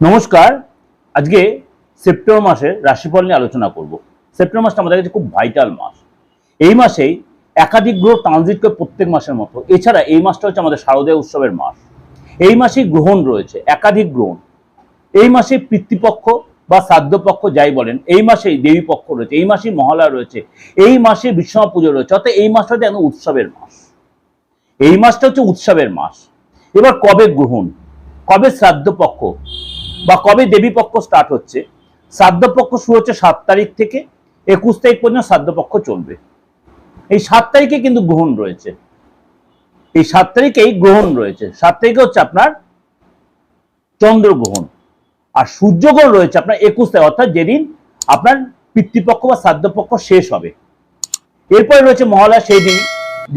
নমস্কার। আজকে সেপ্টেম্বর মাসের রাশিফল নিয়ে আলোচনা করব। সেপ্টেম্বর মাসটা আমাদের কাছে খুব ভাইটাল মাস। এই মাসেই একাধিক গ্রহ ট্রানজিট করে প্রত্যেক মাসের মতো। এছাড়া এই মাসটা হচ্ছে আমাদের শারদীয় উৎসবের মাস। এই মাসেই গ্রহণ রয়েছে, একাধিক গ্রহণ। এই মাসে পিতৃপক্ষ বা শ্রাদ্ধপক্ষ যাই বলেন, এই মাসেই দেবী পক্ষ রয়েছে, এই মাসেই মহালয়া রয়েছে, এই মাসে বিশ্বমা পুজো রয়েছে, অর্থাৎ এই মাসটা হচ্ছে উৎসবের মাস। এই মাসটা হচ্ছে উৎসবের মাস। এবার কবে গ্রহণ? কবে শ্রাদ্ধপক্ষ? বা কবে দেবী পক্ষ স্টার্ট হচ্ছে শ্রাদ্ধপক্ষ শুরু হচ্ছে সাত তারিখ থেকে, একুশ তারিখ পর্যন্ত শ্রাদ্ধপক্ষ চলবে। এই সাত তারিখে কিন্তু গ্রহণ রয়েছে। এই সাত তারিখেই গ্রহণ রয়েছে। সাত তারিখে হচ্ছে আপনার চন্দ্রগ্রহণ আর সূর্যগ্রহণ রয়েছে আপনার একুশ তারিখ, অর্থাৎ যেদিন আপনার পিতৃপক্ষ বা শ্রাদ্ধপক্ষ শেষ হবে। এরপরে রয়েছে মহালয়া, সেই দিন।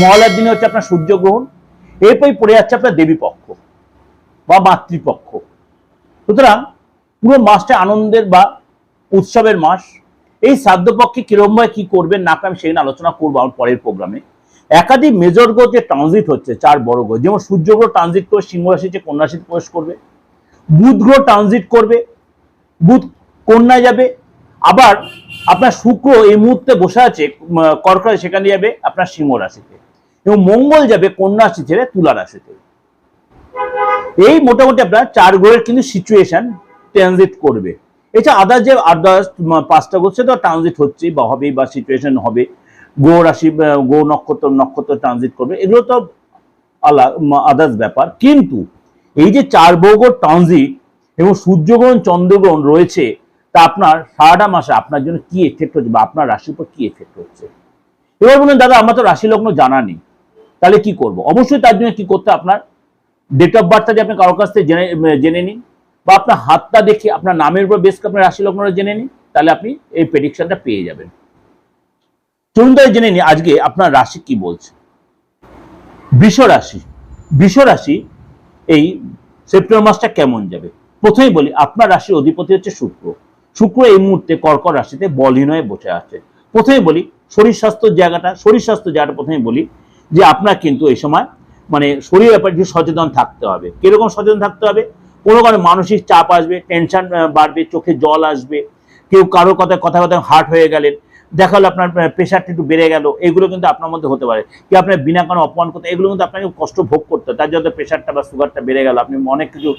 মহালয়ার দিনে হচ্ছে আপনার সূর্যগ্রহণ এরপরে পড়ে যাচ্ছে আপনার দেবী পক্ষ বা মাতৃপক্ষ। সুতরাং পুরো মাসটা আনন্দের বা উৎসবের মাস। এই শ্রাদ্ধপক্ষে কিরমভাবে কি করবেন না আমি সেই আলোচনা করব আমার পরের প্রোগ্রামে একাধিক মেজর গ্রহ যে ট্রানজিট হচ্ছে চার বড় গ্রহ যেমন সূর্য গ্রহ ট্রানজিট করে সিংহ রাশিতে কন্যা রাশিতে প্রবেশ করবে বুধ গ্রহ ট্রানজিট করবে বুধ কন্যায় যাবে আবার আপনার শুক্র এই মুহূর্তে বসে আছে উম, সেখানে যাবে আপনার সিংহ রাশিতে এবং মঙ্গল যাবে কন্যা রাশি ছেড়ে তুলা রাশিতে। এই মোটামুটি আপনার চার গ্রহের কিন্তু সিচুয়েশন ট্রানজিট করবে। এছাড়া আদার যে আদার্স পাঁচটা গ্রহ সে তো ট্রানজিট হচ্ছে বা হবে বা সিচুয়েশন হবে। গো রাশি গ্রহ নক্ষত্র নক্ষত্র ট্রানজিট করবে। এগুলো তো আলা আদার্স ব্যাপার। কিন্তু এই যে চার বর্গ ট্রানজিট এবং সূর্যগ্রহণ, চন্দ্রগ্রহণ রয়েছে, তা আপনার সারাটা মাসে আপনার জন্য কি এফেক্ট হচ্ছে বা আপনার রাশির উপর কি এফেক্ট হচ্ছে? এবার বলুন, দাদা, আমার তো রাশি লগ্ন জানা নেই। তাহলে কি করব? অবশ্যই তার জন্য কি করতে আপনার? ডেট অফ বার্থটা যে আপনি কারোর কাছ থেকে জেনে জেনে নিন, বা আপনার হাতটা দেখে আপনার নামের উপর বেশ আপনার রাশি লগ্নটা জেনে নিন, তাহলে আপনি এই প্রেডিকশনটা পেয়ে যাবেন। চলুন তাহলে জেনে নিন আজকে আপনার রাশি কি বলছে। বৃষ রাশি বৃষ রাশি এই সেপ্টেম্বর মাসটা কেমন যাবে? প্রথমেই বলি, আপনার রাশির অধিপতি হচ্ছে শুক্র। শুক্র এই মুহূর্তে কর্কট রাশিতে বলহীন হয়ে বসে আছে। প্রথমে বলি, শরীর স্বাস্থ্যের জায়গাটা, শরীর স্বাস্থ্য জায়গাটা প্রথমে বলি যে আপনার কিন্তু এই সময় মানে শরীর ব্যাপারে একটু সচেতন থাকতে হবে। কীরকম সচেতন থাকতে হবে? কোনো কারণে মানসিক চাপ আসবে টেনশন বাড়বে, চোখে জল আসবে, কেউ কারোর কথায় কথা কথা হার্ট হয়ে গেলেন, দেখা হলো আপনার প্রেশারটা একটু বেড়ে গেল, এগুলো কিন্তু আপনার মধ্যে হতে পারে। কি আপনার বিনা কারণে অপমান করতে, এগুলো কিন্তু আপনাকে কষ্ট ভোগ করতে। তার জন্য প্রেশারটা বা সুগারটা বেড়ে গেল। আপনি অনেক কিছু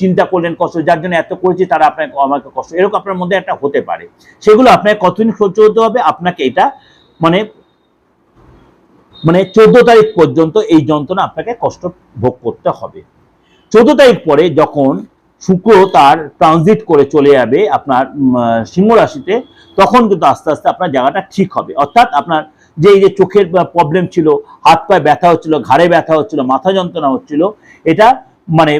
চিন্তা করলেন, কষ্ট, যার জন্য এত করেছি, তারা আপনাকে, আমাকে কষ্ট, এরকম আপনার মধ্যে একটা হতে পারে। সেগুলো আপনাকে কতদিন সহ্য হতে হবে? আপনাকে এটা মানে মানে চোদ্দ তারিখ পর্যন্ত এই যন্ত্রণা আপনাকে কষ্ট ভোগ করতে হবে। চোদ্দ তারিখ পরে যখন শুক্র তার ট্রানজিট করে চলে যাবে আপনার সিংহ রাশিতে, তখন কিন্তু আস্তে আস্তে আপনার জায়গাটা ঠিক হবে। অর্থাৎ আপনার যে এই যে চোখের প্রবলেম ছিল, হাত পায়ে ব্যথা হচ্ছিল, ঘাড়ে ব্যথা হচ্ছিল, মাথা যন্ত্রণা হচ্ছিল, এটা মানে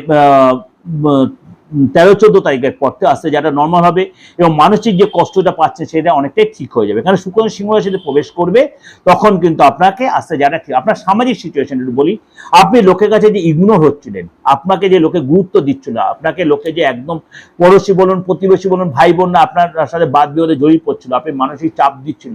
তেরো, চোদ্দ তারিখের পর থেকে আস্তে যেটা নর্মাল হবে এবং মানসিক যে কষ্টটা পাচ্ছে সেটা অনেকটাই ঠিক হয়ে যাবে। কারণ শুক্র সিংহ রাশিতে প্রবেশ করবে, তখন কিন্তু আপনাকে আস্তে যারা ঠিক, আপনার সামাজিক সিচুয়েশন একটু বলি, আপনি লোকের কাছে যে ইগনোর হচ্ছিলেন, আপনাকে যে লোকে গুরুত্ব দিচ্ছিল, আপনাকে লোকে যে একদম পড়োশি বলুন, প্রতিবেশী বলুন, ভাই বোন না, আপনার সাথে বাদ বিরোধে জড়িয়ে পড়ছিল, আপনি মানসিক চাপ দিচ্ছিল,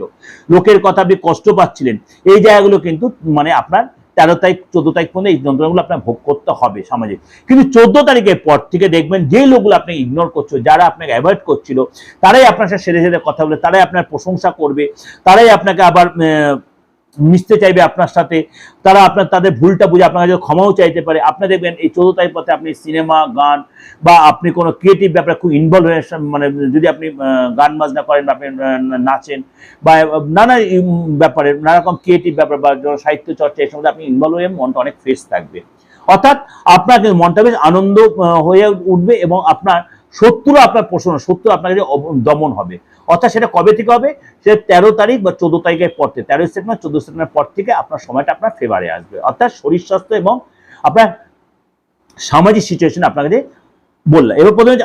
লোকের কথা আপনি কষ্ট পাচ্ছিলেন, এই জায়গাগুলো কিন্তু মানে আপনার তেরো তারিখ, চোদ্দ তারিখ পর্যন্ত এই যন্ত্রণাগুলো আপনার ভোগ করতে হবে সমাজে কিন্তু চোদ্দ তারিখের পর থেকে দেখবেন যে লোকগুলো আপনি ইগনোর করছ যারা আপনাকে অ্যাভয়েড করছিল, তারাই আপনার সাথে সেরে সেরে কথা বলে, তারাই আপনার প্রশংসা করবে, তারাই আপনাকে আবার মিশতে চাইবে আপনার সাথে, তারা আপনার, তাদের ভুলটা বুঝে আপনার কাছে ক্ষমাও চাইতে পারে। আপনি দেখবেন এই চোদ্দ তারিখ পথে আপনি সিনেমা, গান বা আপনি কোনো ক্রিয়েটিভ ব্যাপারে খুব ইনভলভ হয়ে মানে যদি আপনি গান বাজনা করেন বা আপনি নাচেন বা নানা ব্যাপারে, নানা রকম ক্রিয়েটিভ ব্যাপার বা সাহিত্য চর্চা, এই সময় আপনি ইনভলভ হয়ে মনটা অনেক ফ্রেশ থাকবে। অর্থাৎ আপনার মনটা বেশ আনন্দ হয়ে উঠবে এবং আপনার শত্রু আপনার পোষণ শত্রু আপনার কাছে দমন হবে। অর্থাৎ সেটা কবে থেকে হবে? সে তেরো তারিখ বা চোদ্দ তারিখের পর থেকে। তেরোই সেপ্টেম্বর চোদ্দ সেপ্টেম্বর পর থেকে আপনার সময়টা আপনার ফেভারে আসবে। অর্থাৎ শরীর স্বাস্থ্য এবং আপনার সামাজিক সিচুয়েশন আপনাকে বললাম। এবার প্রথমে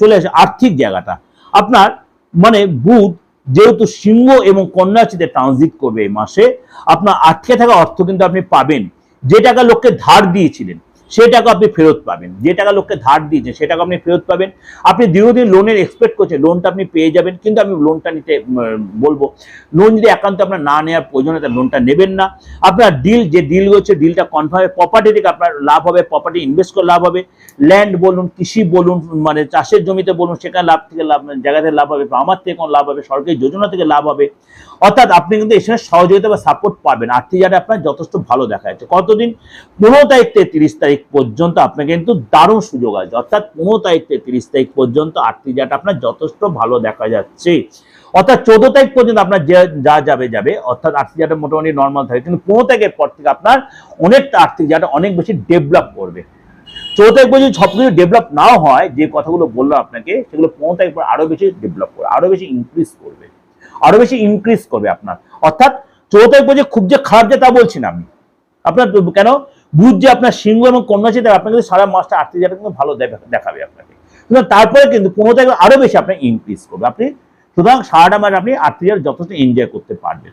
চলে আসে আর্থিক জায়গাটা। আপনার মানে বুধ যেহেতু সিংহ এবং কন্যা রাশিতে ট্রানজিট করবে এই মাসে, আপনার আটকে থাকা অর্থ কিন্তু আপনি পাবেন। যে টাকা লোককে ধার দিয়েছিলেন সে টাকা আপনি ফেরত পাবেন। যে টাকা লোককে ধার দিয়েছে, সে টাকা আপনি ফেরত পাবেন। আপনি দীর্ঘদিন লোনের এক্সপেক্ট করছেন লোনটা আপনি পেয়ে যাবেন, কিন্তু আমি লোনটা নিতে বলব লোন যদি একান্ত আপনার না নেওয়ার প্রয়োজন হয় লোনটা নেবেন না। আপনার ডিল যে ডিল হচ্ছে ডিলটা কনফার্ম হবে প্রপার্টি থেকে আপনার লাভ হবে প্রপার্টি ইনভেস্ট করে লাভ হবে। ল্যান্ড বলুন, কৃষি বলুন মানে চাষের জমিতে বলুন, সেখানে লাভ থেকে লাভ জায়গা থেকে লাভ হবে, আমার থেকে কোনো লাভ হবে, সরকারি যোজনা থেকে লাভ হবে। অর্থাৎ আপনি কিন্তু এখানে সহযোগিতা বা সাপোর্ট পাবেন। আর্থিক জায়গায় আপনার যথেষ্ট ভালো দেখা যাচ্ছে। কতদিন? পনেরো তারিখ থেকে তিরিশ তারিখ পর্যন্ত আপনার কিন্তু দারুণ সুযোগ আছে। অর্থাৎ পনেরো তারিখ থেকে তিরিশ তারিখ পর্যন্ত আর্থিক জায়গাটা আপনার যথেষ্ট ভালো দেখা যাচ্ছে। অর্থাৎ চোদ্দ তারিখ পর্যন্ত আপনার যে, যা যাবে যাবে। অর্থাৎ আর্থিক জায়গাটা মোটামুটি নর্মাল থাকে। কিন্তু পনেরো তারিখের পর থেকে আপনার অনেকটা আর্থিক জায়গাটা অনেক বেশি ডেভেলপ করবে। চৌদ্দ তারিখ পর্যন্ত সব কিছু ডেভেলপ নাও হয়, যে কথাগুলো বলল আপনাকে, সেগুলো পনেরো তারিখ পর আরও বেশি ডেভেলপ করবে, আরও বেশি ইনক্রিজ করবে। আরও বেশি ইনক্রিজ করবে আপনার। অর্থাৎ চৌদ্দ তারিখ পর্যন্ত খুব যে খারাপ যে তা বলছি না আমি। আপনার কেন? বুধ যে আপনার সিংহ এবং কন্যা চিন্তা আপনার কিন্তু সারা মাসটা আর্থিক জায়গাটা কিন্তু ভালো দেখা- দেখাবে আপনাকে। তারপরে কিন্তু কোনো জায়গায় আরও বেশি আপনার ইনক্রিজ করবে। আপনি সুতরাং সারাটা মাস আপনি আর্থিক জায়গা যথেষ্ট এনজয় করতে পারবেন।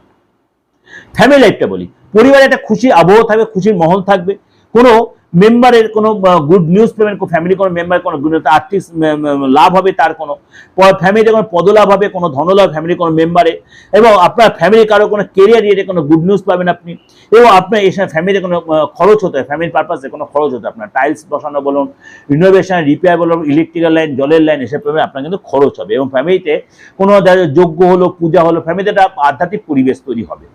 ফ্যামিলি লাইফটা বলি, পরিবারে একটা খুশি আবহাওয়া থাকবে, খুশির মহল থাকবে। কোনো মেম্বারের কোনো গুড নিউজ পেমেন্ট ফ্যামিলি কোনো মেম্বার কোনো আর্থিক লাভ হবে তার কোনো ফ্যামিলিতে কোনো পদলাভ হবে, কোনো ধনলাভ ফ্যামিলি কোনো মেম্বারে এবং আপনার ফ্যামিলি কারও কোনো কেরিয়ার ইয়ে কোনো গুড নিউজ পাবেন আপনি, এবং আপনার এই সময় ফ্যামিলিতে কোনো খরচ হতে হয় ফ্যামিলি পারপাসে কোনো খরচ হতে আপনার টাইলস বসানো বলুন রিনোভেশন রিপেয়ার বলুন ইলেকট্রিক্যাল লাইন জলের লাইন এসব পেমেন্ট আপনার কিন্তু খরচ হবে, এবং ফ্যামিলিতে কোনো যোগ্য হলো, পূজা হলো ফ্যামিলিতে একটা আধ্যাত্মিক পরিবেশ তৈরি হবে।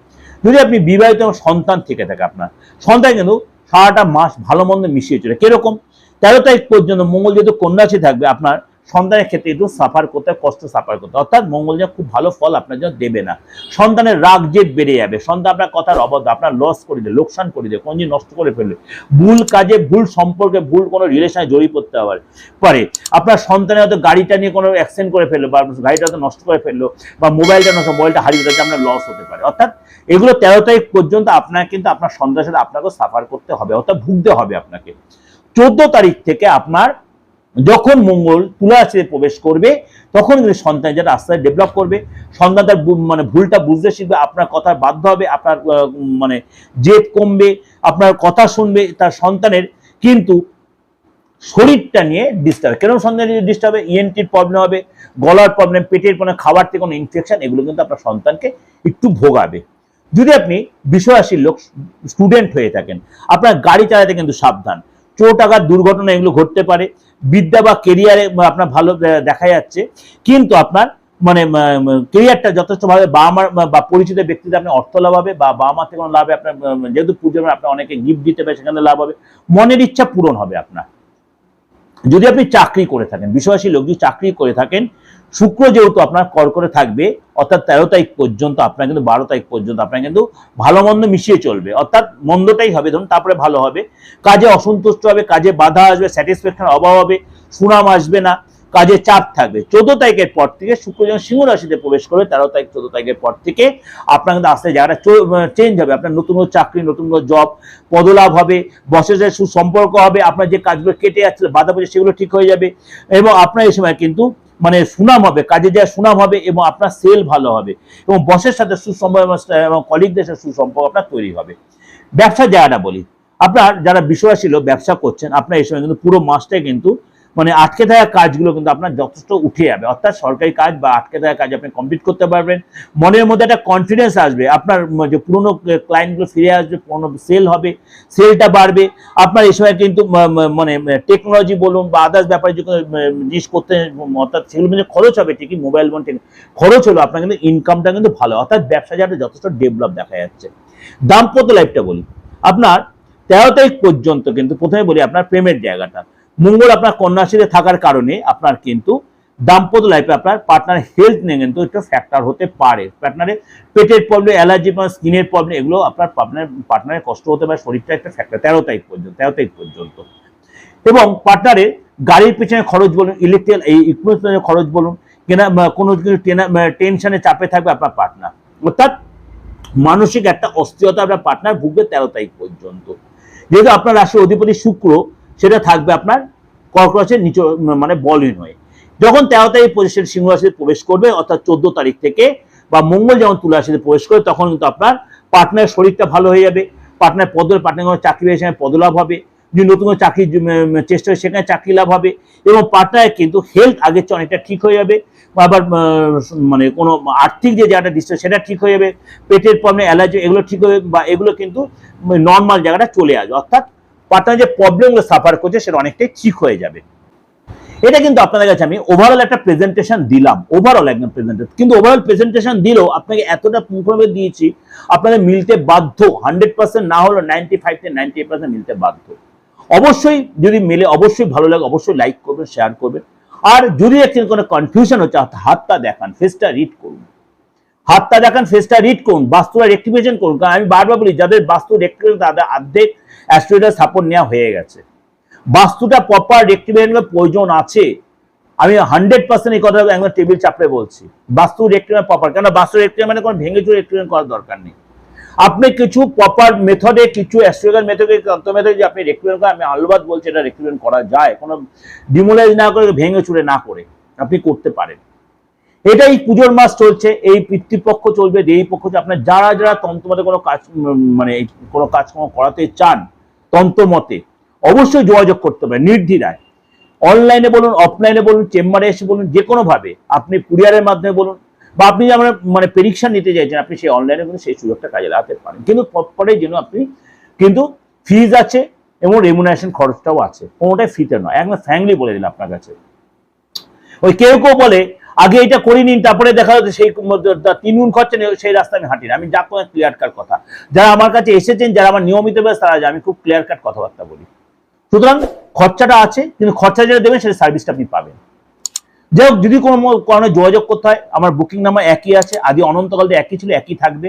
যদি আপনি বিবাহিত এবং সন্তান থেকে থাকে আপনার, সন্তান কিন্তু সারাটা মাস ভালো মন্দ মিশিয়ে চলে কীরকম? তেরো তারিখ পর্যন্ত মঙ্গল যেহেতু কন্যাশি থাকবে, আপনার সন্তানের ক্ষেত্রে একটু সাফার করতে, কষ্ট সাফার করতে। অর্থাৎ মঙ্গল যে খুব ভালো ফল আপনার জন্য দেবে না। সন্তানের রাগ জেদ বেড়ে যাবে, সন্তান আপনার কথার অবদ্ধ আপনার লস করে দেবে, লোকসান করে দেবে, কোন জিনিস নষ্ট করে ফেলবে। ভুল কাজে, ভুল সম্পর্কে, ভুল কোনো রিলেশনে জড়িয়ে পড়তে পারে পারে, আপনার সন্তানের হয়তো গাড়িটা নিয়ে কোনো অ্যাক্সিডেন্ট করে ফেলল, বা গাড়িটা হয়তো নষ্ট করে ফেলল, বা মোবাইলটা নষ্ট মোবাইলটা হারিয়ে যাচ্ছে আপনার লস হতে পারে। অর্থাৎ এগুলো তেরো তারিখ পর্যন্ত আপনার কিন্তু আপনার সন্তানের সাথে আপনাকেও সাফার করতে হবে, অর্থাৎ ভুগতে হবে আপনাকে। চোদ্দ তারিখ থেকে আপনার যখন মঙ্গল তুলা রাশিতে প্রবেশ করবে, তখন কিন্তু সন্তান যেটা আস্তে আস্তে ডেভেলপ করবে। সন্তান তার মানে ভুলটা বুঝতে শিখবে, আপনার কথার বাধ্য হবে, আপনার মানে জেদ কমবে, আপনার কথা শুনবে, তার সন্তানের কিন্তু শরীরটা নিয়ে ডিস্টার্ব কেন সন্তানের ডিস্টার্ব হবে? ইএনটির প্রবলেম হবে, গলার প্রবলেম পেটের কোনো খাবার থেকে কোনো ইনফেকশন এগুলো কিন্তু আপনার সন্তানকে একটু ভোগাবে। যদি আপনি বিশ্বরাশির লোক স্টুডেন্ট হয়ে থাকেন, আপনার গাড়ি চালাতে কিন্তু সাবধান। চোট আঘাত দুর্ঘটনা এগুলো ঘটতে পারে। বিদ্যা বা কেরিয়ারে আপনার ভালো দেখা যাচ্ছে। কিন্তু আপনার মানে কেরিয়ারটা যথেষ্টভাবে বাবা মার বা পরিচিত ব্যক্তিতে আপনি অর্থ লাভ হবে বা বাবা মা থেকে কোনো লাভ হবে, আপনার যেহেতু সময় আপনার অনেকে গিফট দিতে পারে, সেখানে লাভ হবে। মনের ইচ্ছা পূরণ হবে আপনার। যদি আপনি চাকরি করে থাকেন, বিশ্ববাসী লোক যদি চাকরি করে থাকেন শুক্র যেহেতু আপনার কর্করে থাকবে, অর্থাৎ তেরো তারিখ পর্যন্ত আপনার কিন্তু বারো তারিখ পর্যন্ত আপনার কিন্তু ভালো মন্দ মিশিয়ে চলবে। অর্থাৎ মন্দটাই হবে, ধরুন তারপরে ভালো হবে। কাজে অসন্তুষ্ট হবে, কাজে বাধা আসবে স্যাটিসফ্যাকশন অভাব হবে, সুনাম আসবে না, কাজে চাপ থাকবে। চোদ্দ তারিখের পর থেকে শুক্র যখন সিংহ রাশিতে প্রবেশ করবে, তেরো তারিখ, চোদ্দ তারিখের পর থেকে আপনার কিন্তু আস্তে জায়গাটা চেঞ্জ হবে। আপনার নতুন নতুন চাকরি, নতুন নতুন জব পদলাভ হবে, বসের সুসম্পর্ক হবে, আপনার যে কাজগুলো কেটে যাচ্ছিল বাধা পেয়েছে সেগুলো ঠিক হয়ে যাবে। এবং আপনার এই সময় কিন্তু মানে সুনাম হবে, কাজে যা সুনাম হবে এবং আপনার সেল ভালো হবে এবং বসের সাথে সুসম্পর্ক এবং কলিগদের সাথে সুসম্পর্ক আপনার তৈরি হবে। ব্যবসা জায়গাটা বলি। আপনার যারা বিষয় ছিল ব্যবসা করছেন, আপনার এই সময় কিন্তু পুরো মাসটাই কিন্তু মানে আটকে থাকা কাজগুলো কিন্তু আপনার যথেষ্ট উঠে যাবে। অর্থাৎ সরকারি কাজ বা আটকে থাকা কাজ আপনি কমপ্লিট করতে পারবেন। মনের মধ্যে একটা কনফিডেন্স আসবে। আপনার যে পুরনো ক্লায়েন্টগুলো ফিরে আসবে, পুরনো সেল হবে সেলটা বাড়বে। আপনার এই সময় কিন্তু মানে টেকনোলজি বলুন বা আদার্স ব্যাপারে যে জিনিস করতে, অর্থাৎ সেগুলো মানে খরচ হবে ঠিকই মোবাইল ফোন খরচ হলো আপনার কিন্তু ইনকামটা কিন্তু ভালো। অর্থাৎ ব্যবসা যাতে যথেষ্ট ডেভেলপ দেখা যাচ্ছে। দাম্পত্য লাইফটা বলি। আপনার তেরো তারিখ পর্যন্ত কিন্তু প্রথমে বলি আপনার প্রেমের জায়গাটা। মঙ্গল আপনার কন্যাশ্রীতে থাকার কারণে আপনার কিন্তু দাম্পত্য লাইফে আপনার পার্টনার হেলথ নিয়ে কিন্তু একটু ফ্যাক্টর হতে পারে। পার্টনারের পেটের প্রবলেম অ্যালার্জি বা স্কিনের প্রবলেম এগুলো আপনার পার্টনার পার্টনারের কষ্ট হতে পারে, শরীরটা একটা ফ্যাক্টর তেরো তারিখ পর্যন্ত, তেরো তারিখ পর্যন্ত। এবং পার্টনারের গাড়ির পেছনে খরচ বলুন ইলেকট্রিক্যাল এই ইকুইপমেন্টের খরচ বলুন, কেনা কোনো কিছু টেনশনে চাপে থাকবে আপনার পার্টনার অর্থাৎ মানসিক একটা অস্থিরতা আপনার পার্টনার ভুগবে তেরো তারিখ পর্যন্ত। যেহেতু আপনার রাশি অধিপতি শুক্র সেটা থাকবে আপনার কর্করাশির নিচ মানে বলহীন হয়ে যখন তেরো তারিখ পজিশন সিংহ রাশিতে প্রবেশ করবে অর্থাৎ চোদ্দ তারিখ থেকে বা মঙ্গল যখন তুলা রাশিতে প্রবেশ করবে তখন কিন্তু আপনার পার্টনারের শরীরটা ভালো হয়ে যাবে। পার্টনার পদ পার্টনার চাকরি হিসেবে পদলাভ হবে। যদি নতুন কোনো উম, চেষ্টা হয় সেখানে চাকরি লাভ হবে। এবং পার্টনারের কিন্তু হেলথ আগের চেয়ে অনেকটা ঠিক হয়ে যাবে। আবার মানে কোনো আর্থিক যে জায়গাটা ডিস্টার্ব সেটা ঠিক হয়ে যাবে। পেটের প্রবলেম অ্যালার্জি এগুলো ঠিক হয়ে বা এগুলো কিন্তু নর্মাল জায়গাটা চলে আসবে। অর্থাৎ পার্টনার যে প্রবলেমগুলো সাফার করছে, সেটা অনেকটাই ঠিক হয়ে যাবে। এটা কিন্তু আপনাদের কাছে আমি ওভারঅল একটা প্রেজেন্টেশন দিলাম। ওভারঅল একদম প্রেজেন্টেশন কিন্তু ওভারঅল প্রেজেন্টেশন দিলেও আপনাকে এতটা পুঙ্খানুপুঙ্খ দিয়েছি, আপনাদের মিলতে বাধ্য। হান্ড্রেড পার্সেন্ট না হলেও নাইনটি ফাইভ থেকে নাইনটি পার্সেন্ট মিলতে বাধ্য। অবশ্যই যদি মেলে অবশ্যই ভালো লাগে, অবশ্যই লাইক করবেন শেয়ার করবেন। আর যদি একদিন কোনো কনফিউশন হচ্ছে হাতটা দেখান ফেসটা রিড করুন। হাতটা দেখান ফেসটা রিড করুন, বাস্তুটা রেক্টিফিকেশন করুন, কারণ আমি বারবার বলি, যাদের বাস্তু রেক্টিফিকেশন তাদের অর্ধেক অ্যাস্ট্রোইডার সাপোর্ট নেওয়া হয়ে গেছে। বাস্তুটা প্রপার রেক্টিফিকেশনের প্রয়োজন আছে। আমি হান্ড্রেড পার্সেন্ট এই কথা একদম টেবিল চাপড়ে বলছি। বাস্তু রেক্টিফিকেশন প্রপার কেন বাস্তু রেক্টিফিকেশন মানে কোনো ভেঙে চুরে রেক্টিফিকেশন করার দরকার নেই। আপনি কিছু প্রপার মেথডে কিছু অ্যাস্ট্রোলজিক্যাল মেথডে তন্ত্র মেথডে যে আপনি রেক্টিফিকেশন করেন, আমি আলবাদ বলছি এটা রেক্টিফিকেশন করা যায়, কোনো ডিমোলাইজ না করে, ভেঙে চুরে না করে, আপনি করতে পারেন। এটাই পুজোর মাস চলছে, এই পিতৃপক্ষ চলবে, দেবী পক্ষ। আপনার যারা যারা তন্ত্রমতে কোনো কাজ মানে কোনো কাজকর্ম করাতে চান, তন্ত্রমতে অবশ্যই যোগাযোগ করতে পারেন নির্দ্বিধায়। অনলাইনে বলুন, অফলাইনে বলুন, চেম্বারে এসে বলুন, যে কোনো ভাবে আপনি কুরিয়ারের মাধ্যমে বলুন, বা আপনি যে আমরা মানে পরীক্ষা নিতে চাইছেন, আপনি সেই অনলাইনে কিন্তু সেই সুযোগটা কাজে লাগাতে পারেন। কিন্তু পরে যেন আপনি, কিন্তু ফিজ আছে এবং রেমুনারেশন খরচটাও আছে, কোনোটাই ফিতে নয়। একদম ফ্যাঙ্কলি বলে দিলাম আপনার কাছে। ওই কেউ কেউ বলে আগে এটা করে নিন, তারপরে দেখা যাচ্ছে সেই মধ্যে তিন গুণ খরচা সেই রাস্তা আমি হাঁটি না। আমি যা কোনো ক্লিয়ার কাট কথা। যারা আমার কাছে এসেছেন, যারা আমার নিয়মিত বেশ তারা আমি খুব ক্লিয়ার কাট কথাবার্তা বলি। সুতরাং খরচাটা আছে, কিন্তু খরচা যেটা দেবেন, সেটা সার্ভিসটা আপনি পাবেন। যাই হোক, যদি কোনো কারণে যোগাযোগ করতে হয়, আমার বুকিং নাম্বার একই আছে। আদি অনন্তকাল থেকে একই ছিল, একই থাকবে।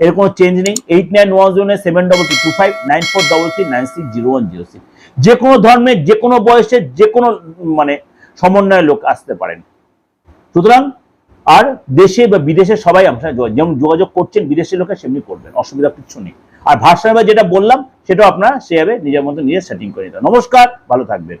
এর কোনো চেঞ্জ নেই। Eight nine one zero nine seven double two two five nine four double three nine six zero one zero six যে কোনো ধর্মের, যে কোনো বয়সের, যে কোনো মানে সমন্বয়ের লোক আসতে পারেন। সুতরাং আর দেশে বা বিদেশে সবাই সাথে যেমন যোগাযোগ করছেন বিদেশের লোকের সেমনি করবেন, অসুবিধা কিচ্ছু নেই। আর ভাষা যেটা বললাম সেটা আপনারা সেভাবে নিজের মতো নিজে সেটিং করে নিতে নমস্কার, ভালো থাকবেন।